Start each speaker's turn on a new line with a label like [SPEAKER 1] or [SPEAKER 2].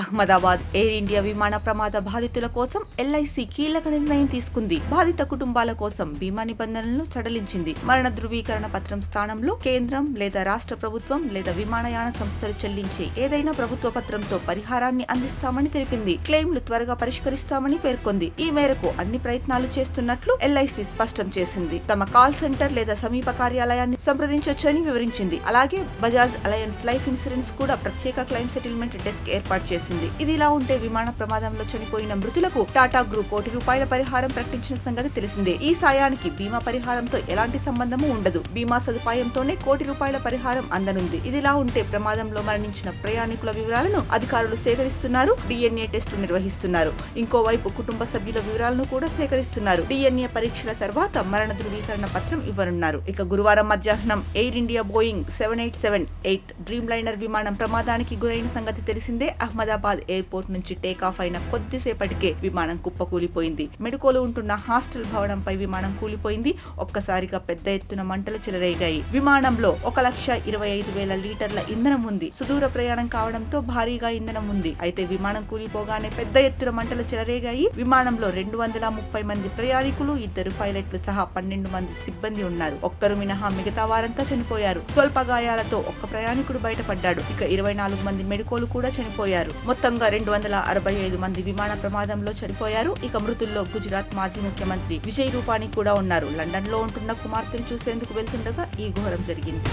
[SPEAKER 1] Ahmedabad air India విమాన ప్రమాద బాధితుల కోసం ఎల్ఐసి కీలక నిర్ణయం తీసుకుంది. బాధిత కుటుంబాల కోసం బీమా నిబంధనలను సడలించింది. మరణ ధృవీకరణ పత్రం స్థానంలో కేంద్రం లేదా రాష్ట్ర ప్రభుత్వం లేదా విమానయాన సంస్థలు చెల్లించే ఏదైనా ప్రభుత్వ పత్రంతో పరిహారాన్ని అందిస్తామని తెలిపింది. క్లెయిమ్లు త్వరగా పరిష్కరిస్తామని పేర్కొంది. ఈ మేరకు అన్ని ప్రయత్నాలు చేస్తున్నట్లు ఎల్ఐసి స్పష్టం చేసింది. తమ కాల్ సెంటర్ లేదా సమీప కార్యాలయాన్ని సంప్రదించొచ్చని వివరించింది. అలాగే బజాజ్ అలయన్స్ లైఫ్ ఇన్సూరెన్స్ కూడా ప్రత్యేక క్లెయిమ్ సెటిల్మెంట్ డెస్క్ ఏర్పాటు చేసింది. ఇది ఇలా ఉంటే విమాన ప్రమాదంలో చనిపోయిన మృతులకు టాటా గ్రూప్ కోటి రూపాయల పరిహారం ప్రకటించిన సంగతి తెలిసిందే. ఈ సాయానికి బీమా పరిహారంతో ఎలాంటి సంబంధము ఉండదు. బీమా సదుపాయంతోనే కోటి రూపాయల పరిహారం అందనుంది. ఇదిలా ఉంటే ప్రమాదంలో మరణించిన ప్రయాణికుల వివరాలను అధికారులు సేకరిస్తున్నారు. డిఎన్ఏ టెస్టులు నిర్వహిస్తున్నారు. ఇంకోవైపు కుటుంబ సభ్యుల వివరాలను కూడా సేకరిస్తున్నారు. డిఎన్ఏ పరీక్షల తర్వాత మరణ ధృవీకరణ పత్రం ఇవ్వనున్నారు. ఇక గురువారం మధ్యాహ్నం Air India Boeing seven eight seven eight Dreamliner విమానం ప్రమాదానికి గురైన సంగతి తెలిసిందే. అహ్మదాబాద్ ఎయిర్పోర్ట్ నుంచి టేకాఫ్ అయిన కొద్దిసేపటికే విమానం కుప్పకూలిపోయింది. మెడుకోలు ఉంటున్న హాస్టల్ భవనంపై విమానం కూలిపోయింది. ఒక్కసారిగా పెద్ద ఎత్తున మంటలు చెలరేగాయి. విమానంలో ఒక లక్ష ఇరవై ఐదు వేల లీటర్ల ఇంధనం ఉంది. సుదూర ప్రయాణం కావడంతో భారీగా ఇంధనం ఉంది. అయితే విమానం కూలిపోగానే పెద్ద ఎత్తున మంటలు చెలరేగాయి. విమానంలో రెండు వందల ముప్పై మంది ప్రయాణికులు ఇద్దరు పైలట్లు సహా పన్నెండు మంది సిబ్బంది ఉన్నారు. ఒక్కరు మినహా మిగతా వారంతా చనిపోయారు. స్వల్ప గాయాలతో ఒక్క ప్రయాణికుడు బయటపడ్డాడు. ఇక ఇరవై నాలుగు మంది మెడికోలు కూడా చనిపోయారు. మొత్తంగా రెండు వందల అరవై ఐదు మంది విమాన ప్రమాదంలో చనిపోయారు. ఇక మృతుల్లో గుజరాత్ మాజీ ముఖ్యమంత్రి విజయ్ రూపానీ కూడా ఉన్నారు. లండన్లో ఉంటున్న కుమార్తెను చూసేందుకు వెళ్తుండగా ఈ ఘోరం జరిగింది.